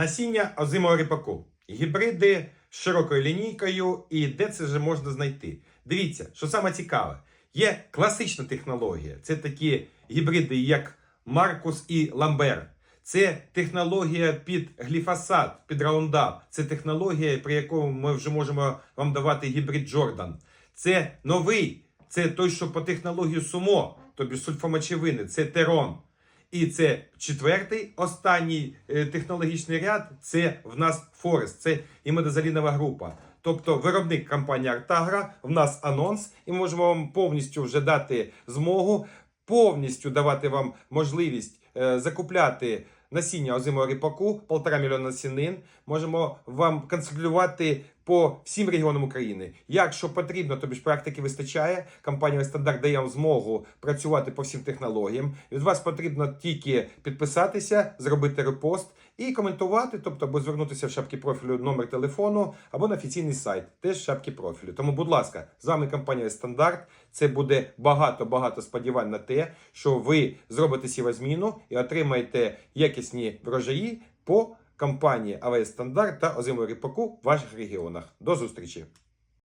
Насіння озимого ріпаку. Гібриди з широкою лінійкою і де це вже можна знайти. Дивіться, що саме цікаве, є класична технологія. Це такі гібриди, як Маркус і Ламбер. Це технологія під гліфосат, під раундап. Це технологія, при якому ми вже можемо вам давати гібрид Джордан. Це новий, це той, що по технології сумо, тобі сульфомочевини, це терон. І це четвертий, останній е, технологічний ряд. Це в нас Форест, це імедозалінова група. Тобто виробник компанії Артагра, в нас анонс, і можемо вам повністю вже дати змогу, повністю давати вам можливість е, закупляти насіння озимого ріпаку, полтора мільйона насінин. Можемо вам консультувати по всім регіонам України. Якщо потрібно, тобі ж практики вистачає. Компанія Стандарт дає вам змогу працювати по всім технологіям. Від вас потрібно тільки підписатися, зробити репост і коментувати, тобто або звернутися в шапки профілю номер телефону, або на офіційний сайт, теж шапки профілю. Тому, будь ласка, з вами компанія Стандарт. Це буде багато-багато сподівань на те, що ви зробите сівозміну і отримаєте якісні врожаї по компанії АВС Стандарт та озимого ріпаку в ваших регіонах. До зустрічі!